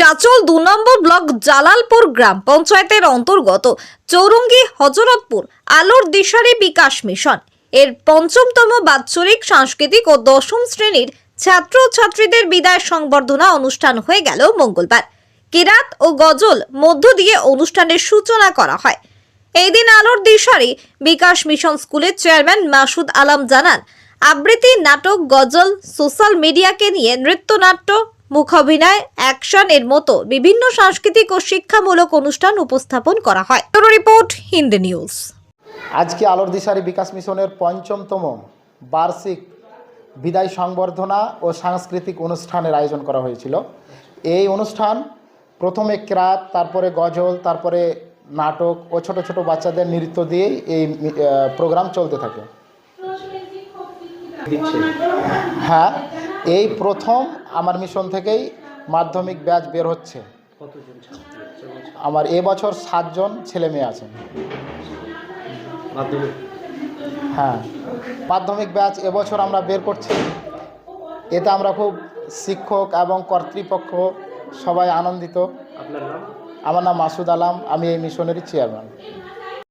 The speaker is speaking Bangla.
চাচল দু নম্বর ব্লক জালালপুর গ্রাম পঞ্চায়েতের অন্তর্গত চৌরঙ্গি হজরতপুর আলোর দিশারি বিকাশ মিশন। এর পঞ্চমতম বাৎসরিক সাংস্কৃতিক ও দশম শ্রেণির ছাত্র ছাত্রীদের বিদায় সংবর্ধনা অনুষ্ঠান হয়ে গেল মঙ্গলবার। কিরাত ও গজল মধ্য দিয়ে অনুষ্ঠানের সূচনা করা হয়। এই দিন আলোর দিশারি বিকাশ মিশন স্কুলের চেয়ারম্যান মাসুদ আলম জানান, আবৃত্তি, নাটক, গজল, সোশ্যাল মিডিয়াকে নিয়ে নৃত্যনাট্য মুখাভিনয় অ্যাকশন এর মতো বিভিন্ন সাংস্কৃতিক ও শিক্ষামূলক অনুষ্ঠান উপস্থাপন করা হয়। Report Hindi news. আজকে আলোর দিশারি বিকাশ মিশনের পঞ্চমতম বার্ষিক বিদায় সংবর্ধনা ও সাংস্কৃতিক অনুষ্ঠানের আয়োজন করা হয়েছিল। এই অনুষ্ঠান প্রথমে ক্রাত তারপরে গজল তারপরে নাটক ও ছোট ছোট বাচ্চাদের নৃত্য দিয়েই এই প্রোগ্রাম চলতে থাকে। হ্যাঁ? এই প্রথম আমার মিশন থেকেই মাধ্যমিক ব্যাচ বের হচ্ছে? আমার এবছর সাতজন ছেলে মেয়ে আছেন হ্যাঁ মাধ্যমিক ব্যাচ এবছর আমরা বের করছি। এতে আমরা খুব শিক্ষক এবং কর্তৃপক্ষ সবাই আনন্দিত। আমার নাম মাসুদ আলাম আমি এই মিশনেরই চেয়ারম্যান